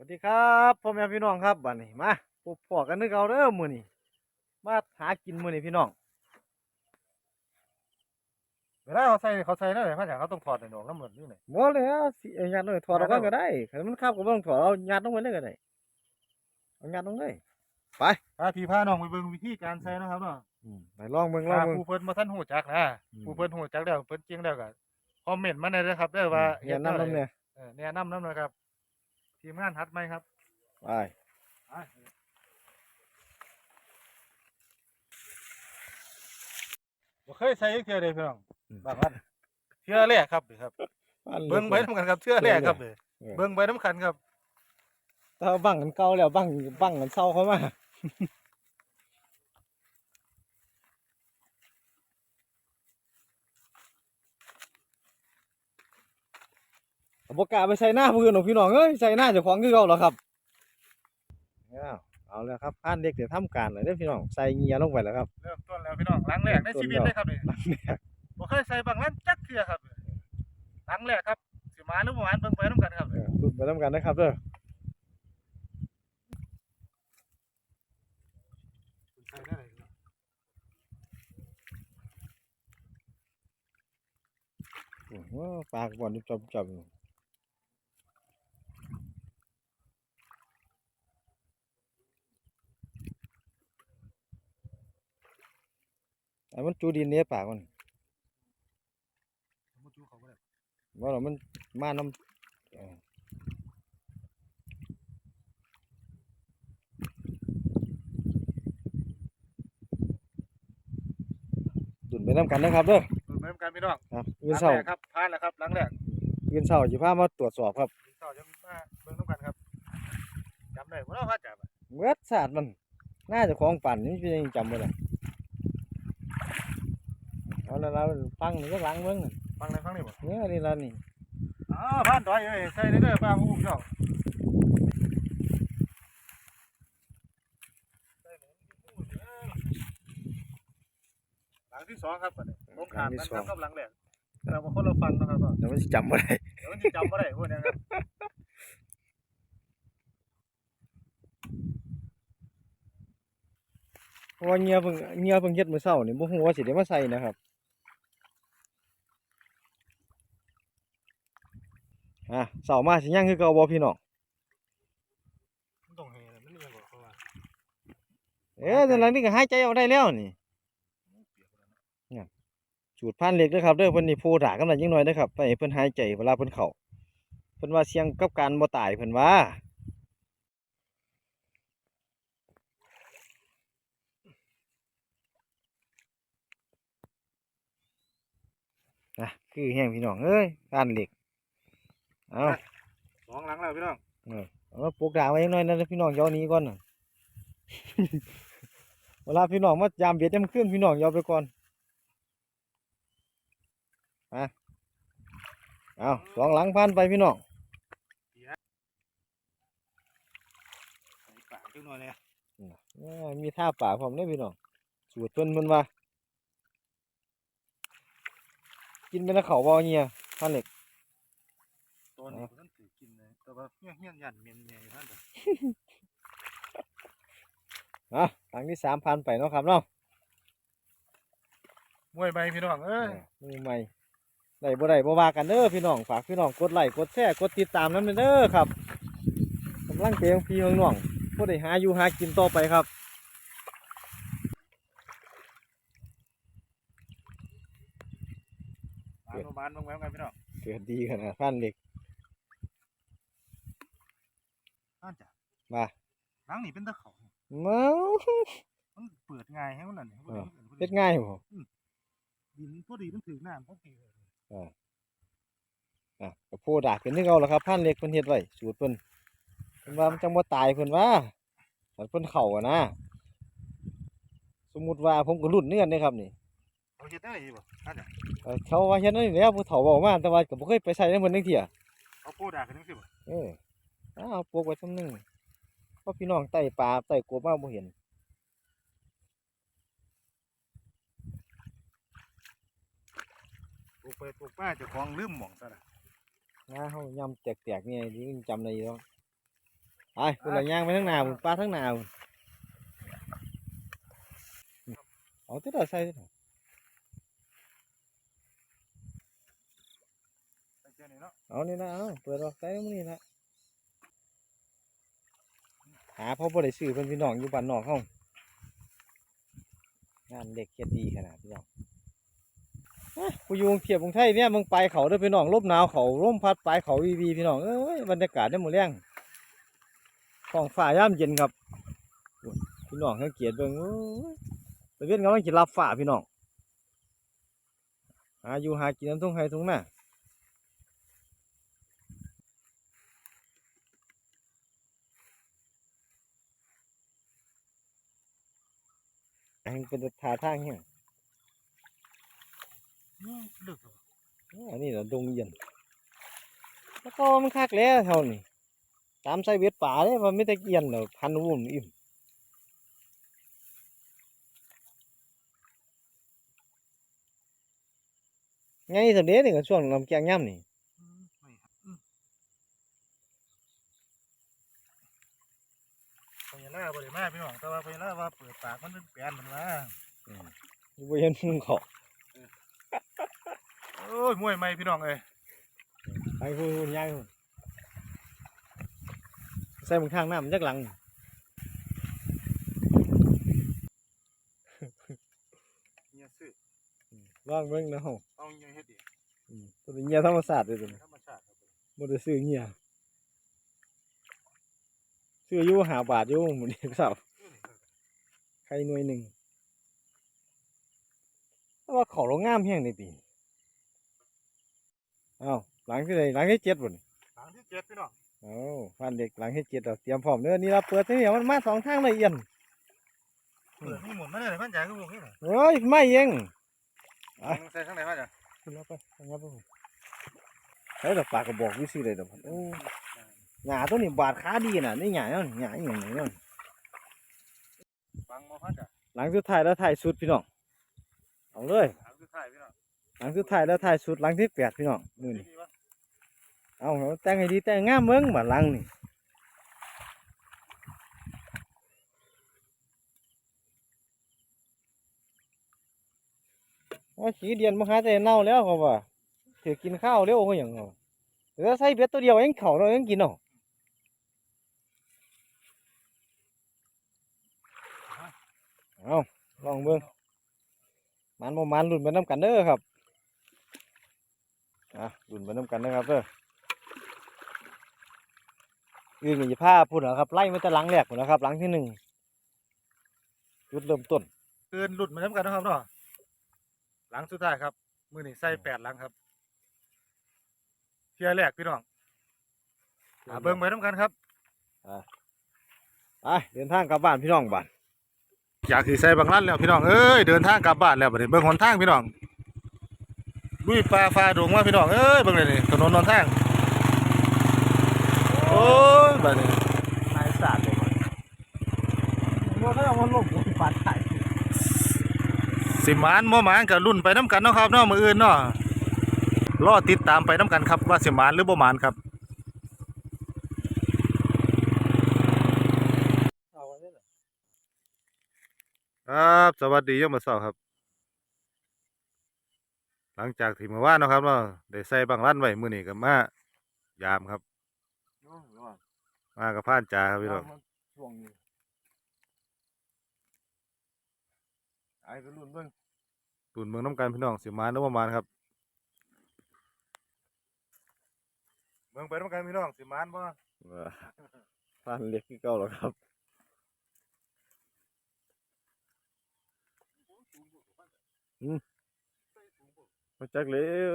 วัสดีครับพ่อแม่พี่น้องครับบัดนี้มาพบพอกันนึกเอาเด้อมื้อนี้มาหากินมื้อนี้พี่น้องเวลาเขาใส่เขาใส่นั่นแหละพระอาจารย์เขาต้องถอดในหนวกน้ำเหมือนนี่ไหนบ่แล้วสิเอายัดลงไปถอดออกก่อนก็ได้คันมันคับก็บ่ต้องถอดเอายัดลงไปเลยก็ได้เอายัดลงเลยพาพี่พาน้องไปเบิ่งวิธีการใส่นะครับเนาะอืมไปลองเบิ่งลองถ้าเบิ่ง ผู้เพิ่นมาท่านหูจักนะอืม ผู้เพิ่นหูจักแล้วเพิ่นเก่งแล้วก็คอมเมนต์มาได้เลยครับเด้อว่าเฮ็ดน้ำแวน้ำใดเนี่ยเออแนะนำน้ำนะครับ ทีมงานฮัดไหมครับไปไปบ่เคยใส่อีกเทื่อเลยพี่น้องบางวันเทื่อแรกครับนี่ครับ เบิ่งไปน้ำกันครับเทื่อแรกครับนี่เบิ่งไปน้ำกันครับถ้าบังกันเก่าแล้วบังบังกันเศร้าเข้ามา บ่กล้าไปใส่หน้าผู้อื่นหรอกพี่น้องเอ้ยใส่หน้าเจ้าของคือเก่าแล้วครับเอาเอาแล้วครับผ่านเด็กเดี๋ยวทำการเลยเด้อพี่น้องใส่เงียลงไปแล้วครับเริ่มต้นแล้วพี่น้องหลังแรกในชีวิตเลยครับนี่หลังแรกบ่เคยใส่บางนั้นจักเทื่อครับหลังแรกครับสิมาหรือบ่มาเบิ่งไปน้ำกันครับเออรุ่นไปทำกันนะครับเด้อใส่ได้เลยครับโอ้โหปลากบอลจับจับ อยู่ไอ้มันจูดินเนี่ยปากมันมุดอยู่เขาบ่ได้ว่าเรามันมาน้ำเอ่อรุ่นไปทำกันนะครับเด้อเบิ่งไปน้ำกันพี่น้องครับหยืนลังเสาแรกครับผ่านแล้วครับหลังแรกยืนเสาจะพามาตรวจสอบครับต่อจะมาเบิ่งน้ำกันครับจำได้บ่เนาะพระอาจารย์เมื่อศาสตร์มันน่าจะของปั่นนี่เป็นยังจำไว้เลย เอาละเราฟังหนึ่งก็หลังเบิ้งฟังในฟังนี่บ่เนี่ยนี่ละนี่อ๋อผ่านต่อยเอ้ยใส่ได้เด้อป้าผู้เจ้าใส่หมูผู้เด้อหลังที่สองครับบัดนี้ตรงข้ามกันครับกับหลังแรกเราบ่คนเราฟังเนาะครับแต่มันสิจำไม่ได้เดี๋ยวมันสิจำบ่ได้พวกเนี้ยครับเพราะว่าเงียเพิ่งเงียเพิ่งเฮ็ดมื้อเช้านี่บ่ฮู้ว่าสิได้มาใส่นะครับ อะเช้ามาสิยังคือเก่าบ่พี่น้องมันต้องให้มันยังบ่เขาว่าเอ๊ะแต่หลังนี้ก็หายใจออกได้แล้วนี่สูตรพันเหล็กเด้อครับเด้อเพิ่นนี่โพดากำลังยิ่งน้อยเด้อครับไปให้เพิ่นหายใจเวลาเพิ่นเข้าเพิ่นว่าเสี่ยงกับการบ่ตายเพิ่นว่านะคือแห้งพี่น้องเอ้ยพันเหล็ก เอาสองหลังแล้วพี่น้องเอามาปลูกด่างไว้ยังน้อยนะพี่น้องอยาวหนี้ก่อนน่ะเวลาพี่น้องมายามเบียดยามขึ้นพี่น้องอยาวไปก่อนมาเอาสองหลังพันไปพี่น้องใส่ปากจังหน่อยเลยเอ้ยมีท่าป่าพร้อมเด้อพี่น้องสูตรเพิ่นเพิ่นว่ากินเป็นตะเขาบ่เงี้ยพันเหล็ก ตอนนี้ผมต้องถือกินเลยแต่ว่าเฮี้ยเฮี้ยนยันเมียนเมียอยู่ท่านเด้ออะหลังที่สามพันไปเนาะครับเนาะมวยใบพี่น้องเอ้ยมือใหม่ได้บ่ได้บ่ว่ากันเด้อพี่น้องฝากพี่น้องกดไลค์กดแชร์กดติดตามนำเด้อครับกำลังเตรียมพี่ของน้องผู้ใดหาอยู่หากินต่อไปครับมาโรงพยาบาลบางแววกันพี่น้องเกิดดีขนาดพันเหล็ก ท่านจ้ะมาหลังนี่เป็นตะเขาเมามันเปิดง่ายให้มันนั่นเออ เฮ็ดง่ายบ่ดินพอดีมันถือน้ำพอดีอะก็โพดากเป็นนึกเอาล่ะครับพันเหล็กเพิ่นเฮ็ดไว้สูตรเพิ่นเพิ่นว่ามันจังบ่ตายเพิ่นว่าแต่เพิ่นเข้าอะนะ สมมุติว่าผมก็รุ่นเนื้อนี่ครับนี่เขาเฮ็ดได้บ่ท่านจ้ะเอ่อเขาว่าเฮ็ดนั่นนี่แหล้วผู้เฒ่าเว้ามาแต่ว่าก็บ่เคยไปใช้นำเพิ่นจังเที่ยเขาโพดากันจังซี่บ่เออเอาปลูกไว้ซ้ำหนึงเพ ราะพี่น้องไต่ปลาไต่กบมาบ่เห็นปลูกไปปลูกมาเจ้าของลืมหม่องซะน่ะนะเฮายำแตกๆนี่ดิจำได้อยู่แล้วไปคุณละย่างไปทั้งหนาพุ่นปลาทั้งหนาพุ่นเอาที่เราใส่เด้อไปเจอนี่เนาะเอานี่นะเอาเปิดออกใส่มื้อนี้ละ หาพ่อบ่ได้ซื้อเพิ่นพี่น้องอยู่บ้านนอกเฮางานเด็กเฮ็ดดีขนาดพี่น้องกูยูงเทียบกรุงไทยเนี่ยมึงไปเขาเด้อพี่น้องลมหนาวเขาร่มพัดไปเขาวีวีพี่น้องเอ้ยบรรยากาศได้หมดแรงท้องฟ้าย่ามเย็นครับพี่น้องสังเกตเบิ่งโอ้ยตะเวนกำลังสิรับฟ้าพี่น้องหาอยู่หากินน้ำทุ่งไห้ทุ่งนา อันเป็นทาทางเนี่ยอืมลึกอันนี้เราดงเย็นแล้วก็มันคักแล้วเท่านี้ตามไซเวทป่าเลยมันไม่ตะเกียนเดี๋ยวพันวุ่นอิ่มไงสำเร็จนี่ก็ช่วงลำแกงย่ำนี่ อืมไม่ครับอืม พญานาคบ่ได้มาพี่น้องแต่ว่าพญานาคว่าเปิดปากมันเป็นแปลนมันว่าบ่เห็นมึงเขาโอ้ยมวยใหม่พี่น้องเอ้ยไปพูดพูดย่างพูดใส่มึงข้างหน้ามันจักหลังเงียซื้อว่างเบิ่งนะเฮาเอาเงียเฮ็ดดิอืมตัวนี้เงียธรรมศาสตร์เลยตัวนี้ธรรมชาติครับผมบ่ได้ซื้อเงีย ซื้ออยู่หาบาทอยู่หมื้อนี้ครับเออนี่ครับไข่หน่วยหนึ่งแต่ว่าเขาเรางามแห้งในปีนี้อ้าวหลังที่ใดหลังที่เจ็ดบ่นหางที่เจ็ดพี่น้องเอ้าพันเด็กหลังที่เจ็ดเราเตรียมพร้อมเด้อนี่เราเปิดที่นี่มันมาสองทางเลยเอียนเปิดนี่หมุนมาเลยมันจ่ายก็บอกนี่น่ะเฮ้ยไม่เองอะใส่ข้างในมาจ้ะขึ้นแล้วไปงับไปใช้แต่ปากกระบอกวิซีเลยเด้อโอ้ หญ้าตัวนี้บาดขาดีน่ะนี่หญ้าเนาะหญ้าอีหยังนี่เนาะฟังมาพัดจ้ะหลังสุดท้ายแล้วถ่ายสุดพี่น้องเอาเลยหางที่ท้ายพี่น้องหลังสุดท้ายแล้วถ่ายสุดหลังที่แปดพี่น้องนี่นี่ดีวะเอาเอาแต่งให้ดีแต่งงามเมืองบ้านหลังนี่ว่าขี้เดียนมาหาแต่เน่าแล้วเขาว่าถือกินข้าวเร็วเขาอย่างเขาเหลือใส่เบ็ดตัวเดียวเองเขาเราเองกินเนาะ เอาลองเบิ่งมันบ่มันรุ่นไปน้ำกันเด้อครับอะรุ่นไปน้ำกันนะครับเด้ออื่นก็จะพาพูดนะครับ ไล่มาแต่หลังแรกหมดนะครับหลังที่หนึ่งจุดเริ่มต้นเกินหลุดมาทำกันนะครับเนาะหลังสุดท้ายครับ มือนี่ใส่แปดหลังครับเที่ยแรกพี่น้องอ่าเบิ่งไปทำกันครับไปเดินทางกลับบ้านพี่น้องบ้าน อยากสิใส่บางลั่นแล้วพี่น้องเอ้ยเดินทางกลับบ้านแล้วบัดนี้เบิ่งหนทางพี่น้องลุยป่าฟ้าดงมาพี่น้องเอ้ยเบิ่งเลยนี่ถนนหนทางโอ้ยบัดนี้นายศาสตร์เลยมันก็ต้องมาลบกันปาดถ่ายสิหมานบ่หมานกับรุ่นไปน้ำกันเนาะครับเนาะมืออื่นเนาะรอติดตามไปน้ำกันครับว่าสิหมานหรือบ่หมานครับ เอาไว้เลย ครับ สวัสดียามมื้อเช้าครับ หลังจากที่เมื่อวานเนาะครับเนาะได้ใส่บางร้านไว้มื้อนี้ก็มายามครับ มากับผ่านจ่าครับพี่น้องช่วงนี้ไอ้ก็รุ่นเบิ่งตุนเมืองน้ำกันพี่น้องสิหมานหรือบ่หมานครับเมืองไปน้ำกันพี่น้องสิหมานบ่ว่าฟันเล็กที่เก่าหรอครับ อืมมาจักแล้ว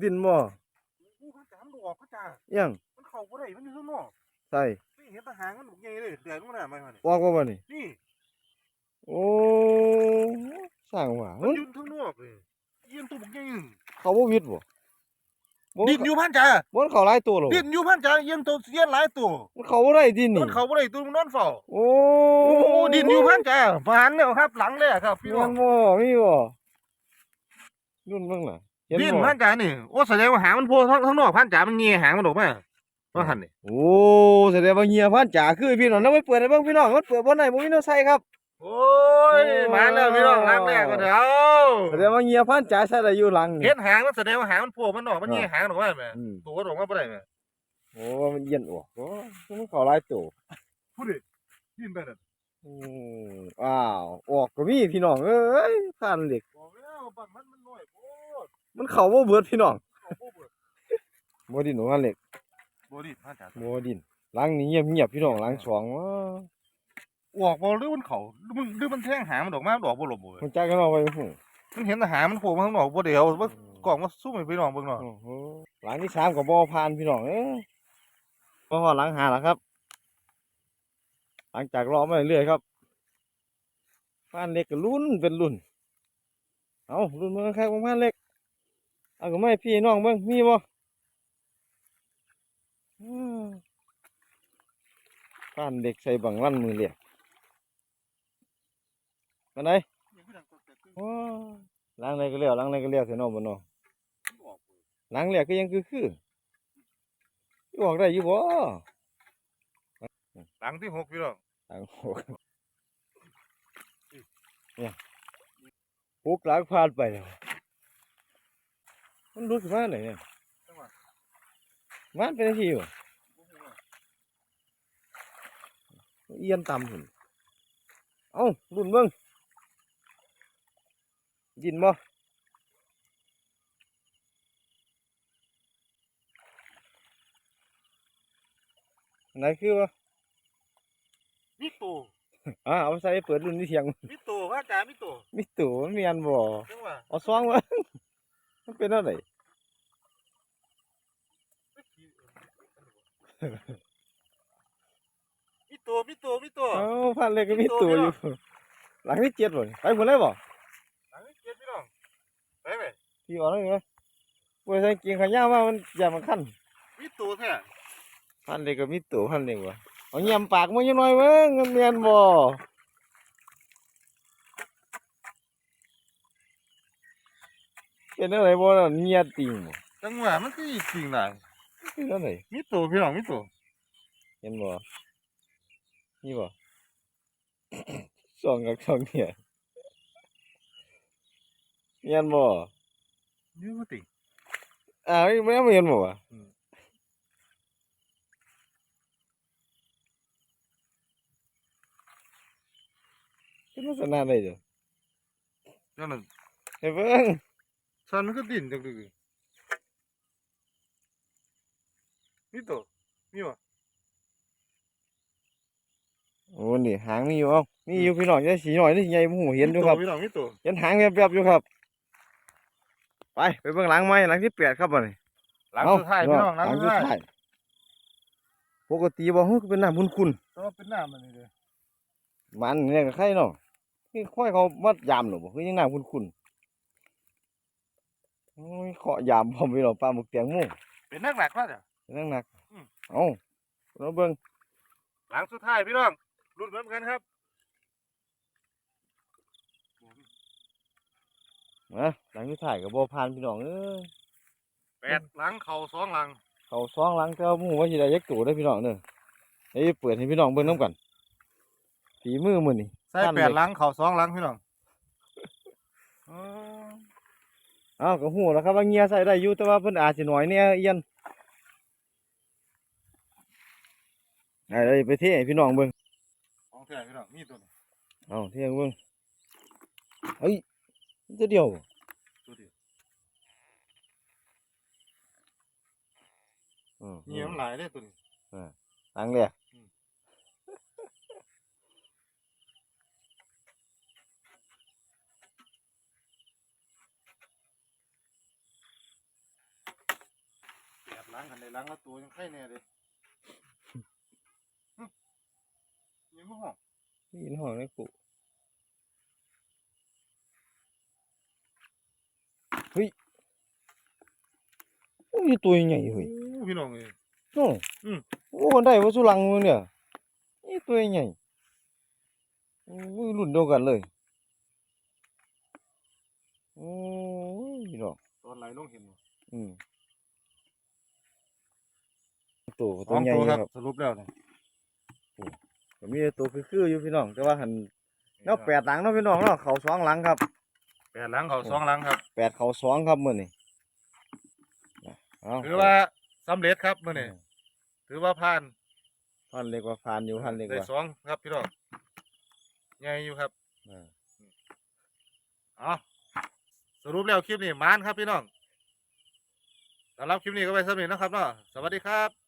ดินบ่ผู้พันจ่ามันออกพันจ่าเยังมันเข้าบ่ได้มันอยู่ข้างนอกใส่นี่เห็นทหารมันบุกใหญ่เลยเดือดมันน่ะมาเนี่ยออกว่าบ่นี่นี่โอ้สร้างว่ามันยืนข้างนอกเลยเยี่ยมตัวบุกใหญ่หนึ่งเขาบ่วิดบ่บ่ ดินอยู่พันจ่าบ่มันเขาหลายตัวหรอดินอยู่พันจ่าเยี่ยมตัวเสียนหลายตัวมันเขาบ่ได้ดินนี่มันเข้าบ่ได้ตัวมันนอนเฝ้าโอ้โอ้ดินอยู่พันจ่าผ่านแล้วครับ หลังเลยครับพี่น้อมังนบ่มีบ่รุ่นเบิ่งล่ะเห็นดินบ่พันจ่านี่โอ้แสดงว่าหางมันโผล่ข้างนอกพันจ่ามันเงี้ยหางมันออกมาว่าหันนี่โอ้แสดงว่าเงียพันจ่าคือพี่น้องนำไปเปิดให้เบิ่งพี่น้องมันเปิดบ่ได้บ่มีแนวใส่ครับ โอ้ยมาแล้วพี่น้องล้างแรกก็เดี๋ยวแสดงว่าเงียพันจ่าใส่ได้อยู่หลังนี่เห็นหางมันแสดงว่าหางมันโผล่มันออกมันอ่าแย่หางออกมาแม่อืมตัวออกมาบ่ได้แม่โอ้มันเย็นออกโอ้มันเข้าหลายตัวพูดดิยินไปนั่นอืมอ้าวออกก็มีพี่น้องเอ้ยผ่านเหล็กบอกแล้วบังมันมันน้อยโพดมันเข้าบ่เบิดพี่น้องเอาบ่เบิดบ่ดินของอันเหล็กบ่ดิพระอาจารย์บ่ดินหลังนี้เงียบๆพี่น้องหลังสองว้า ออกบ่หรือมันเขาหรือมันหรือมันแทงหางมันออกมามันออกบ่หลบบ่เว้ยมันจักกันเอาไว้หูมันเห็นแต่หางมันโผล่มาข้างนอกบ่เดียวว่ากล่องมาสู้ให้พี่น้องเบิ่งเนาะโอ้โหหลังที่สามก็บ่ผ่านพี่น้องเอ้ยบ่ฮอดหลังหาแล้วครับ หลังจากรอมาเรื่อยๆครับผ่านเหล็กก็ลุ้นเป็นรุ่นเอารุ่นเบิ่งคักๆผ่านเหล็กเอาก็ไม่พี่น้องเบิ่งมีบ่อืมผ่านเหล็กใส่บังลั่นมือเหล็ก มาไหนโอ้ล้างเลยก็เลี้ยวล้างเลยก็เลี้ยวเสียเนอบ่เนอล้างแล้วก็ยังคือคืออยู่ออกได้อยู่บ่หลังที่หกพี่น้องล้างหกเนี่ยหกล้างผ่านไปแล้วมันรู้สึกว่าไหนเนี่ยมันเป็นที่อยู่เอียนต่ำหุ่นเอ้ารุ่นเบิ่ง ยินบ่อันไหนคือว่ามิโตอ่าเอาใส่เปิดรุ่นที่เทียง มิโตพระอาจารย์มิโตมีตู่มันมีอันบ่จังว่าเอาซองมามันเป็นอะไร มิโตมิโตมิโต เอ้าพันเลยก็มีมีตู่ตู่อยู่ หลังที่เจ็ดบ่นี่ไปผลเลยบ่ หลังที่เจ็ดพี่น้อง ไปไหมพี่บอกแล้วไงป่วยใส่เกียงขายาวมามันอย่ามันคันมิโตแท้พันเลยก็มีตู่พันเลยบ่เอาเงียมปากมันยังน้อยเว้งมันเมียนบ่เป็นอะไรบ่ล่ะเงียติ่งบ่จังว่ามันคือจริงได้เป็นอะไรมิโตพี่น้องมิโตเห็นบ่นี่บ่ สองกับสองเนี่ย เห็นบ่นี่บ่ติอ้าวไม่ไม่เห็นบ่วะอืมเป็นลักษณะใดจ้ะจังนั้นเฮ้ยเบิ่งสันมันก็ดินจังดึกมิโตมีบ่โอ้นี่หางมีอยู่เอ้ามีอยู่พี่น้องจะสีหน่อยนี่สีใหญ่บ่ฮู้เห็นอยู่ครับพี่น้องมิโตเห็นหางแวบๆอยู่ครับ ไปไปเบิ่งหลังไม้หลังที่แปดครับบ่นี่หลังเอ้สุดท้ายพี่น้องหลังสุดท้ายยปกติบ่ฮู้คือเป็นน้ำคุ้นแต่ว่าเป็นหน้ามันนี่เด้อๆมันเนี่ยก็ไข่เนาะคือค่อยเขามายามหนูบ่คือยังน้ำคุ้นๆโอ้ยเคาะยามพร้อมพี่น้องปลาหมึกแตงโมเป็นนักหนักว่าจ้ะนั่งหนักอืมเอ้าเราเบิ่งหลังสุดท้ายพี่น้องรุ่นเหมือนกันครับ นะหลังที่ถ่ายกับบ่ผ่านพี่น้องเอ้ยแปดหลังเข่าสองหลังเขาซองหลังเจ้าหมู่ว่าสิได้ยักตู่ได้อพี่น้องเด้อเฮ้ยเปิดให้พี่น้องเบิ่งนํกันฝีมือมื้อนี่ ใส่แปดหลังเข่าสองหลังพี่น้องอ๋อเอ้าก็ฮู้แล้วครับว่าเงียใส่ได้อยู่แต่ว่าเพิ่นอาจสิน้อยแหน่เอียนได้เลยไปเทให้พี่น้องเบิ่งของแท้พี่น้องมีตัวนี้เอ้าเทให้เบิ่งเฮ้ยมัน ตัวเดียวตัวเดียวอืมเงียบหลายเลยตัวนี้หลังแรกแปดหลังกันในหลังละตัวยังไข่แน่เลยหึยังไม่ห้องนี่ยินห้องเลยกูเฮ้ย โอ้ยตัวใหญ่เฮ้ยโอ้พี่น้องเอ้ยโอ้อืมโอ้คนได้ว่าสุลังมึงเนี่ยนี่ตัวใหญ่โอ้ยรุ่นเดียวกันเลยโอ้ยพี่น้องตอนไหลลงเห็นบ่อืมตัวสตัวองใหญ่ตัวอยู่ครับครับสรุปแล้วนี่ก็มีแต่ตัวคือๆอยู่พี่น้องแต่ว่าหันแนวแปดหลังเนาะพี่น้องเนาะเขาสองหลังครับแปดหลังเขาสองหลังครับแปดเขาสองครับมื้อนี้นะเถือว่าสำเร็จครับมื้อนี้ถือว่าผ่านพันเล็กว่าผ่านอยู่พันเล็กได้ว่าสองครับพี่น้องใหญ่อยู่ครับเออเอาสรุปแล้วคลิปนี้มานครับพี่น้องสำหรับคลิปนี้ก็ไปสำเร็จนาะครับเนาะสวัสดีครับ